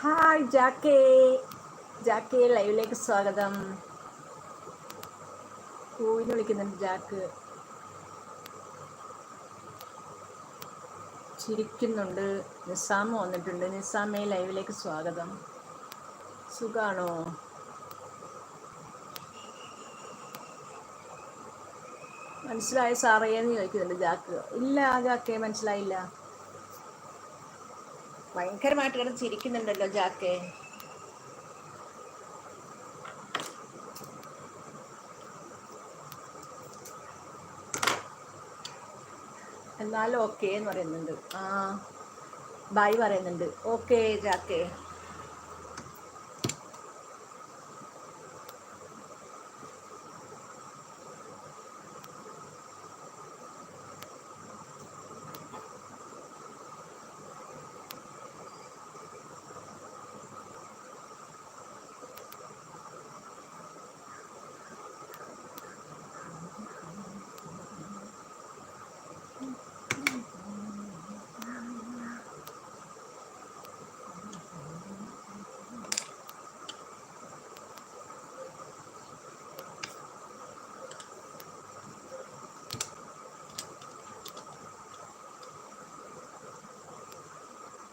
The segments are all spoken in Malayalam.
ഹായ് ജാക്കേ ജാക്കേ ലൈവിലേക്ക് സ്വാഗതം. പൂവിന് വിളിക്കുന്നുണ്ട് ജാക്ക് ചിരിക്കുന്നുണ്ട്. നിസാമ വന്നിട്ടുണ്ട്. നിസാമേ ലൈവിലേക്ക് സ്വാഗതം. സുഖാണോ? മനസ്സിലായ സാറേ എന്ന് ചോദിക്കുന്നുണ്ട് ജാക്ക് ഇല്ല ജാക്കേ മനസ്സിലായില്ല. ഭയങ്കരമായിട്ട് കിടന്ന് ചിരിക്കുന്നുണ്ടല്ലോ ജാക്കേ. എന്നാലും ഓക്കെ എന്ന് പറയുന്നുണ്ട്. ആ ബായ് പറയുന്നുണ്ട്. ഓക്കേ ജാക്കേ.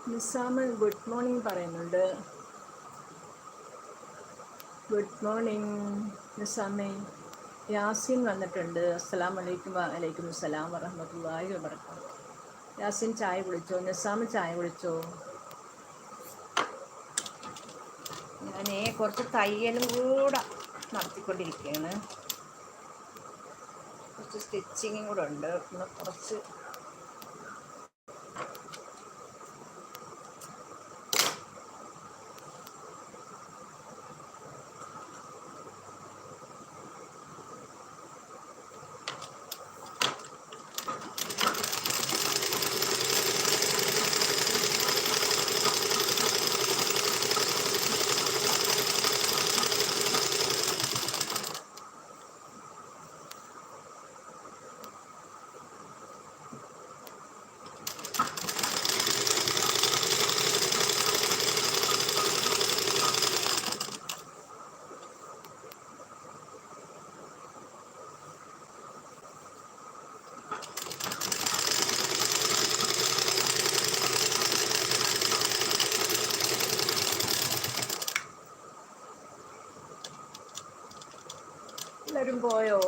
നിസാമ് ഗുഡ് മോർണിംഗ് പറയുന്നുണ്ട്. ഗുഡ് മോർണിംഗ് നിസാമേ. യാസിൻ വന്നിട്ടുണ്ട്. അസ്സലാം വലൈക്കും വലൈക്കും അസ്സലാം വറഹമത്തല്ലാഹി വബർക്കാത്തു യാസിൻ ചായ കുടിച്ചോ? നിസാമ ചായ കുടിച്ചോ? ഞാനേ കുറച്ച് തയ്യലും കൂടെ നടത്തിക്കൊണ്ടിരിക്കുകയാണ്. കുറച്ച് സ്റ്റിച്ചിങ്ങും കൂടെ ഉണ്ട്. പിന്നെ കുറച്ച് 거예요.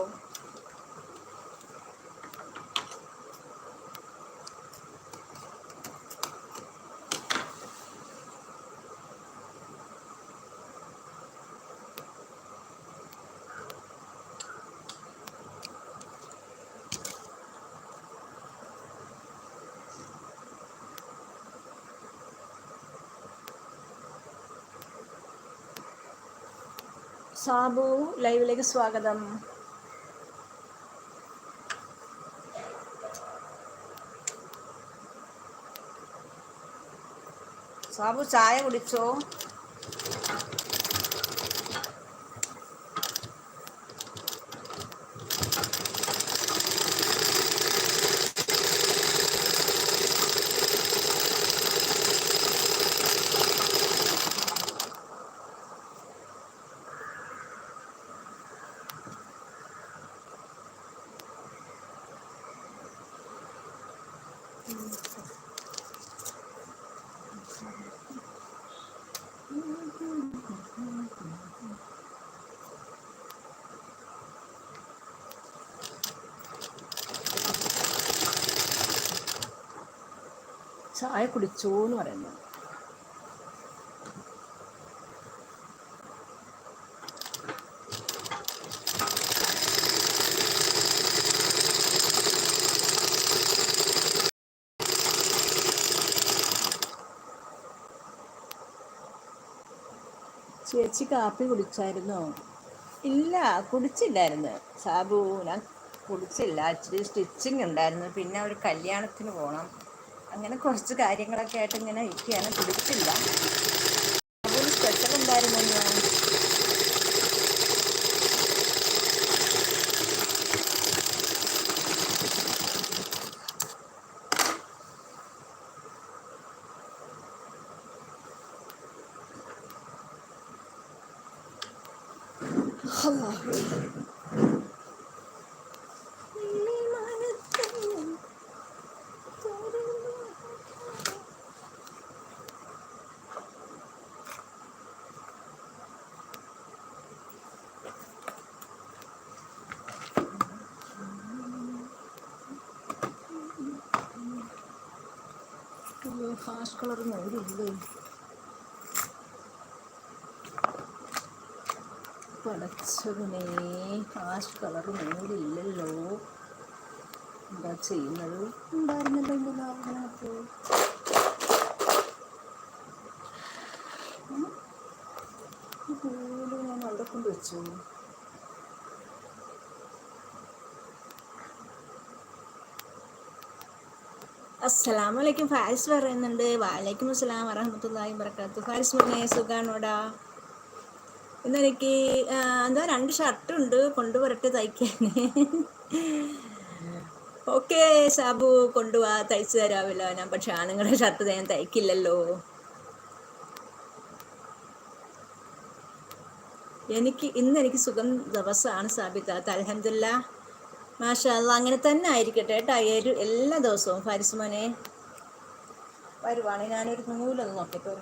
സാബു ലൈവിലേക്ക് സ്വാഗതം. സാബു ചായ കുടിച്ചോ? ചായ കുടിച്ചോ എന്ന് പറയുന്നത്. ചേച്ചി കാപ്പി കുടിച്ചായിരുന്നോ? ഇല്ല കുടിച്ചില്ലായിരുന്നു. സാബു ഞാൻ കുടിച്ചില്ല. ഇച്ചിരി സ്റ്റിച്ചിങ് ഉണ്ടായിരുന്നു. പിന്നെ ഒരു കല്യാണത്തിന് പോകണം അങ്ങനെ കുറച്ച് കാര്യങ്ങളൊക്കെ ആയിട്ട് ഇങ്ങനെ ഇരിക്കുകയാണ്. പിടിച്ചില്ല അതൊരു സ്പെഷ്യൽ ഉണ്ടായിരുന്നു ഞാൻ ഹാഷ് കളർ നൂലില്ലേ പടച്ചതിനെ ഹാഷ് കളർ നൂലില്ലല്ലോ എന്താ ചെയ്യുന്നത്? ഉണ്ടായിരുന്നല്ലോ എന്റെ ലാഭനകത്ത് ഞാൻ അവിടെ കൊണ്ട് വെച്ചു. അസ്സലാമു അലൈക്കും ഫാരിസ് പറയുന്നുണ്ട്. വാലൈക്കും അസ്സലാം വറഹമത്തല്ലാഹി വബറകാത്തു ഫാരിസ് മുന്നേ സുഖാണോടാ? ഇന്നെനിക്ക് എന്താ രണ്ട് ഷർട്ടുണ്ട്. കൊണ്ടുവരട്ടെ തയ്ക്കാൻ ഓക്കെ സാബു കൊണ്ടുപോവാ തയ്ച്ചു തരാമല്ലോ ഞാൻ. പക്ഷെ ആണുങ്ങളുടെ ഷർട്ട് ഞാൻ തയ്ക്കില്ലല്ലോ. എനിക്ക് ഇന്ന് എനിക്ക് സുഖം ദിവസമാണ് സാബിത്ത അലഹമില്ല മാഷാ അല്ലാ അങ്ങനെ തന്നെ ആയിരിക്കട്ടെ കേട്ടോ. ഒരു എല്ലാ ദിവസവും ഫാരിസുമോനെ വരുവാണ് ഞാനൊരു നൂലൊന്ന് നോക്കിയിട്ട്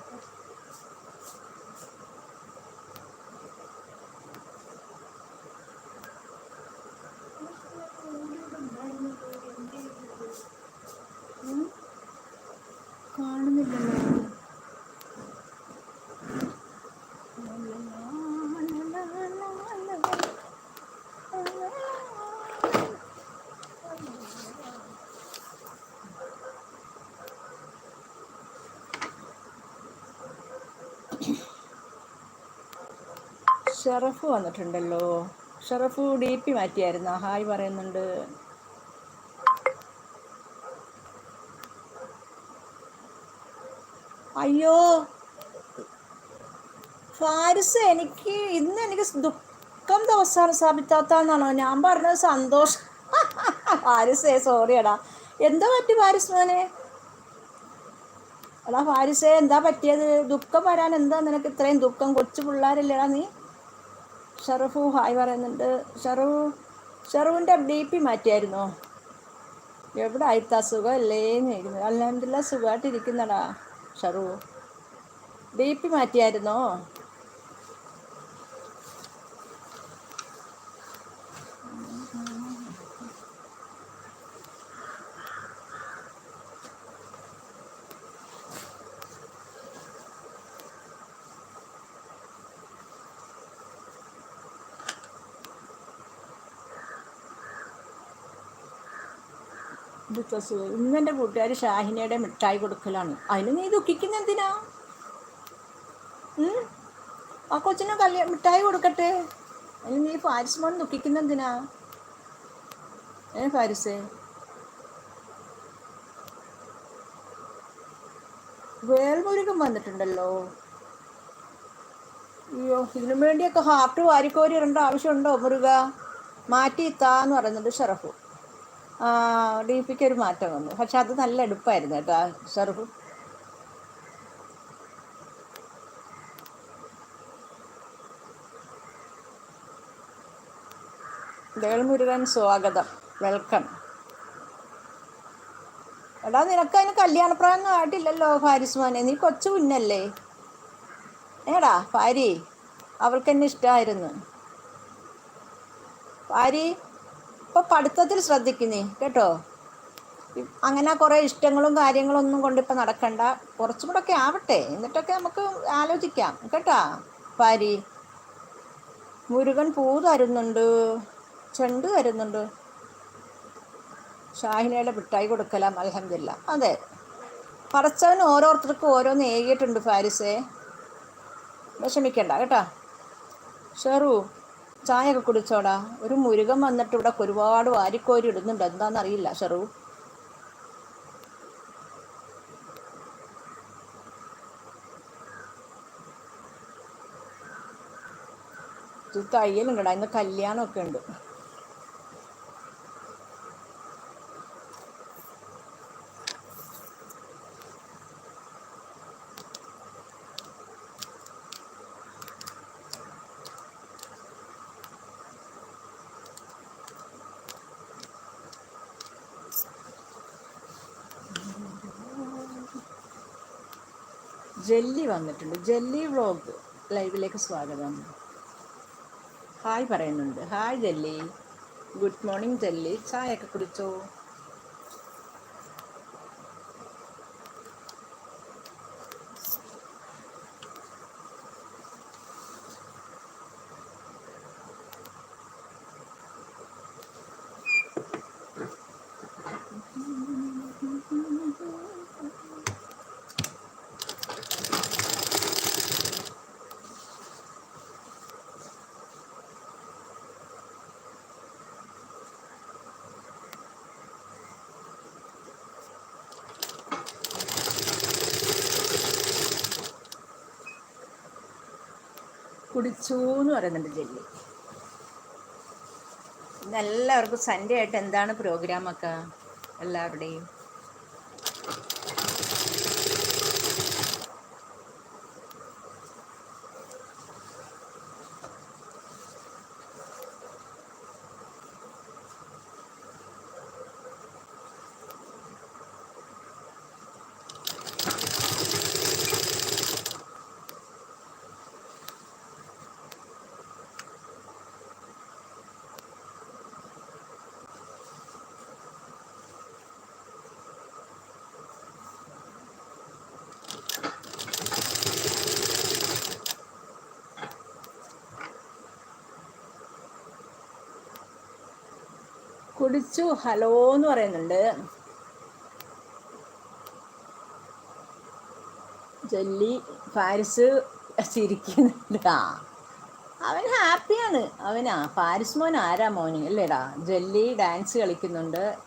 ഷറഫ് വന്നിട്ടുണ്ടല്ലോ. ഷറഫ് ഡി പി മാറ്റിയായിരുന്നു? ഹായ് പറയുന്നുണ്ട്. അയ്യോ. ഫാരിസ് എനിക്ക് ഇന്ന് എനിക്ക് ദുഃഖം ദിവസമാണ് സാബിത്താത്താന്നാണോ ഞാൻ പറഞ്ഞത് സന്തോഷം. ഫാരിസേ സോറിയടാ എന്താ പറ്റി ഫാരിസ് മോനെ? എടാ ഫാരിസേ എന്താ പറ്റിയത്? ദുഃഖം വരാൻ എന്താ നിനക്ക് ഇത്രയും ദുഃഖം? കൊച്ചു പിള്ളേരല്ലേടാ നീ? ഷറഫു ഹായ് പറയുന്നുണ്ട്. ഷറഫു ഷറഫുവിന്റെ ഡി പി മാറ്റിയായിരുന്നോ? എവിടെ ആയിത്താ സുഖമല്ലേന്ന് ചോദിക്കുന്നത് അല്ലാണ്ടില്ല സുഖമായിട്ടിരിക്കുന്നടാ ഷറു. D P മാറ്റിയായിരുന്നോ? ഇതൊക്കെ ഇന്ന് എന്റെ കൂട്ടുകാർ ഷാഹിനയുടെ മിഠായി കൊടുക്കലാണ്. അതിന് നീ ദുഃഖിക്കുന്ന എന്തിനാ? ആ കൊച്ചിന് കല്യാ മിഠായി കൊടുക്കട്ടെ. അതിന് നീ ഫാരിസ് മോൻ ദുഃഖിക്കുന്ന എന്തിനാ? ഏ ഫാരിസേ? വേൽമുരുകം വന്നിട്ടുണ്ടല്ലോ. അയ്യോ ഇതിനു വേണ്ടിയൊക്കെ ഹാർട്ട് വാരിക്കോരി ഇടേണ്ട ആവശ്യമുണ്ടോ മുരുക? മാറ്റി താന്ന് പറയുന്നുണ്ട് ഷറഫു. ഡി പിക്ക് ഒരു മാറ്റം വന്നു. പക്ഷെ അത് നല്ല എടുപ്പായിരുന്നു കേട്ടോ ആ ഷറഫു വേൾമുരുകൻ സ്വാഗതം. വെൽക്കം. എടാ നിനക്ക് അതിന് കല്യാണപ്രായം ആയിട്ടില്ലല്ലോ ഫാരിസ് മോനെ. നീ കൊച്ചു കുഞ്ഞല്ലേ. ഏടാ ഭാര്യ അവൾക്ക് എന്നെ ഇഷ്ടമായിരുന്നു ഭാരി ഇപ്പൊ പഠിത്തത്തിൽ ശ്രദ്ധിക്കുന്നേ കേട്ടോ? അങ്ങനെ കുറേ ഇഷ്ടങ്ങളും കാര്യങ്ങളും ഒന്നും കൊണ്ടിപ്പോൾ നടക്കണ്ട. കുറച്ചും കൂടെ ഒക്കെ ആവട്ടെ. എന്നിട്ടൊക്കെ നമുക്ക് ആലോചിക്കാം കേട്ടാ? പാരി മുരുകൻ പൂ തരുന്നുണ്ട് ചെണ്ട് തരുന്നുണ്ട്. ഷാഹിനയുടെ മിഠായി കൊടുക്കലാം അലഹമില്ല അതെ. പറച്ചവൻ ഓരോരുത്തർക്കും ഓരോന്ന് ഏകിയിട്ടുണ്ട് ഫാരിസേ. വിഷമിക്കണ്ട കേട്ടാ? ഷെറു ചായ ഒക്കെ കുടിച്ചോടാ. ഒരു മുരുകൻ വന്നിട്ട് ഇവിടെ ഒരുപാട് വാരിക്കോരി ഇടുന്നുണ്ട്. എന്താണെന്നറിയില്ല ഷെറു. തയ്യലും കിടാ ഇന്ന് കല്യാണമൊക്കെ ഉണ്ട്. ജെല്ലി വന്നിട്ടുണ്ട്. ജെല്ലി വ്ളോഗ് ലൈവിലേക്ക് സ്വാഗതം. ഹായ് പറയുന്നുണ്ട്. Hi Jelly. Good morning Jelly. ചായയൊക്കെ കുടിച്ചോ? കുടിച്ചു എന്ന് പറയുന്നുണ്ട് ജെല്ലി. ഇന്ന് എല്ലാവർക്കും സൺഡേ ആയിട്ട് എന്താണ് പ്രോഗ്രാമൊക്കെ എല്ലാവരുടെയും? കുടിച്ചു ഹലോ എന്ന് പറയുന്നുണ്ട്. ജെല്ലി ഫാരിസ് ചിരിക്കുന്നുണ്ട്. ആ അവൻ ഹാപ്പിയാണ് അവനാ ഫാരിസ് മോൻ ആരാ മോന്? അല്ലേടാ ജെല്ലി ഡാൻസ് കളിക്കുന്നുണ്ട്.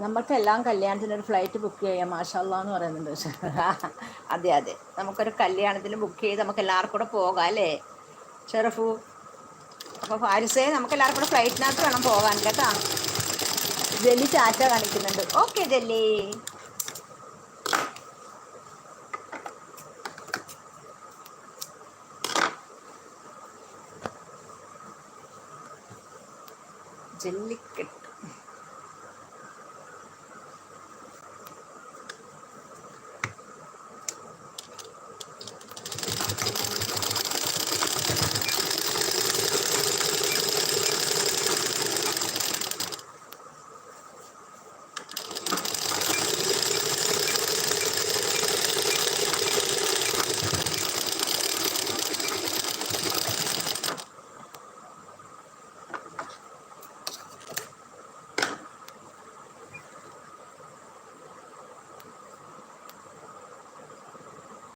നമുക്കെല്ലാം കല്യാണത്തിന് ഒരു ഫ്ലൈറ്റ് ബുക്ക് ചെയ്യാം മാഷല്ല എന്ന് പറയുന്നുണ്ട്. അതെ അതെ. നമുക്കൊരു കല്യാണത്തിന് ബുക്ക് ചെയ്ത് നമുക്ക് എല്ലാവർക്കും കൂടെ പോകാം അല്ലേ? ഷെറഫു അപ്പോൾ ഫാരിസേ നമുക്ക് എല്ലാവർക്കും കൂടെ ഫ്ലൈറ്റിനകത്ത് വേണം പോകാൻ കേട്ടോ ജെല്ലി ചാറ്റ കാണിക്കുന്നുണ്ട്. Okay Jelly. ജെല്ലിക്കെട്ട്.